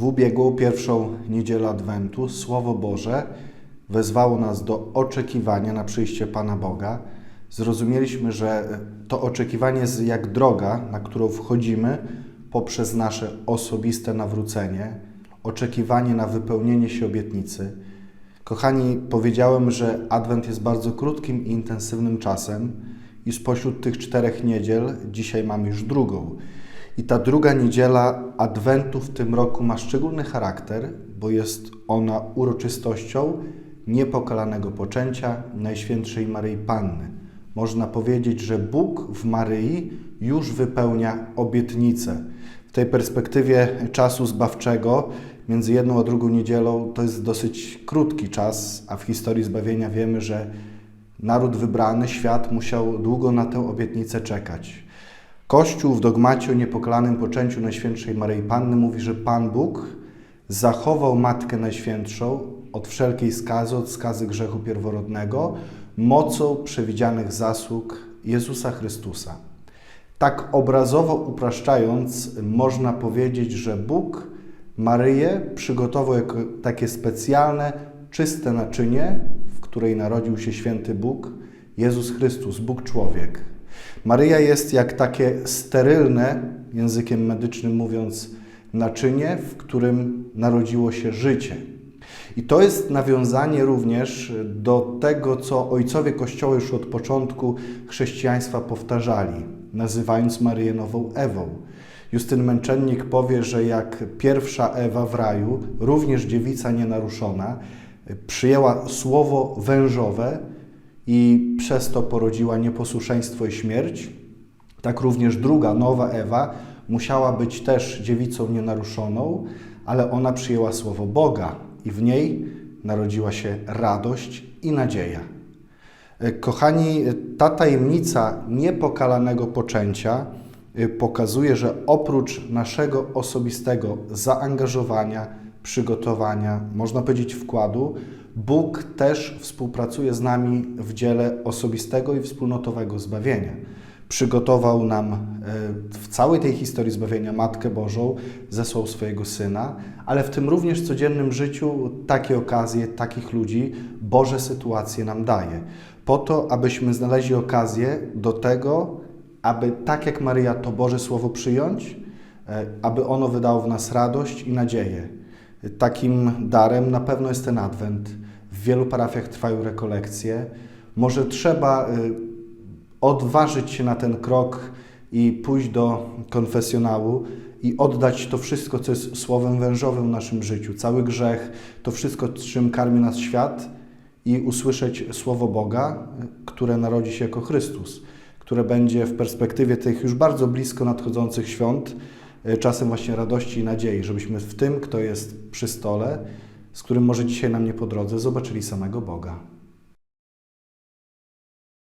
ubiegłą pierwszą niedzielę Adwentu Słowo Boże wezwało nas do oczekiwania na przyjście Pana Boga. Zrozumieliśmy, że to oczekiwanie jest jak droga, na którą wchodzimy poprzez nasze osobiste nawrócenie, oczekiwanie na wypełnienie się obietnicy. Kochani, powiedziałem, że Adwent jest bardzo krótkim i intensywnym czasem i spośród tych czterech niedziel dzisiaj mamy już drugą. I ta druga niedziela Adwentu w tym roku ma szczególny charakter, bo jest ona uroczystością niepokalanego poczęcia Najświętszej Maryi Panny. Można powiedzieć, że Bóg w Maryi już wypełnia obietnicę. W tej perspektywie czasu zbawczego między jedną a drugą niedzielą to jest dosyć krótki czas, a w historii zbawienia wiemy, że naród wybrany, świat musiał długo na tę obietnicę czekać. Kościół w dogmacie o niepokalanym poczęciu Najświętszej Maryi Panny mówi, że Pan Bóg zachował Matkę Najświętszą od wszelkiej skazy, od skazy grzechu pierworodnego, mocą przewidzianych zasług Jezusa Chrystusa. Tak obrazowo upraszczając, można powiedzieć, że Bóg Maryję przygotował jako takie specjalne, czyste naczynie, w której narodził się święty Bóg, Jezus Chrystus, Bóg człowiek. Maryja jest jak takie sterylne, językiem medycznym mówiąc, naczynie, w którym narodziło się życie. I to jest nawiązanie również do tego, co ojcowie Kościoła już od początku chrześcijaństwa powtarzali, nazywając Maryję nową Ewą. Justyn Męczennik powie, że jak pierwsza Ewa w raju, również dziewica nienaruszona, przyjęła słowo wężowe i przez to porodziła nieposłuszeństwo i śmierć, tak również druga, nowa Ewa, musiała być też dziewicą nienaruszoną, ale ona przyjęła słowo Boga i w niej narodziła się radość i nadzieja. Kochani, ta tajemnica niepokalanego poczęcia pokazuje, że oprócz naszego osobistego zaangażowania, przygotowania, można powiedzieć wkładu, Bóg też współpracuje z nami w dziele osobistego i wspólnotowego zbawienia. Przygotował nam w całej tej historii zbawienia Matkę Bożą, zesłał swojego Syna, ale w tym również codziennym życiu takie okazje, takich ludzi, Boże sytuacje nam daje. Po to, abyśmy znaleźli okazję do tego, aby tak jak Maryja to Boże Słowo przyjąć, aby ono wydało w nas radość i nadzieję. Takim darem na pewno jest ten Adwent. W wielu parafiach trwają rekolekcje. Może trzeba odważyć się na ten krok i pójść do konfesjonału i oddać to wszystko, co jest słowem wężowym w naszym życiu, cały grzech, to wszystko, czym karmi nas świat i usłyszeć słowo Boga, które narodzi się jako Chrystus, które będzie w perspektywie tych już bardzo blisko nadchodzących świąt czasem właśnie radości i nadziei, żebyśmy w tym, kto jest przy stole, z którym może dzisiaj nam nie po drodze, zobaczyli samego Boga.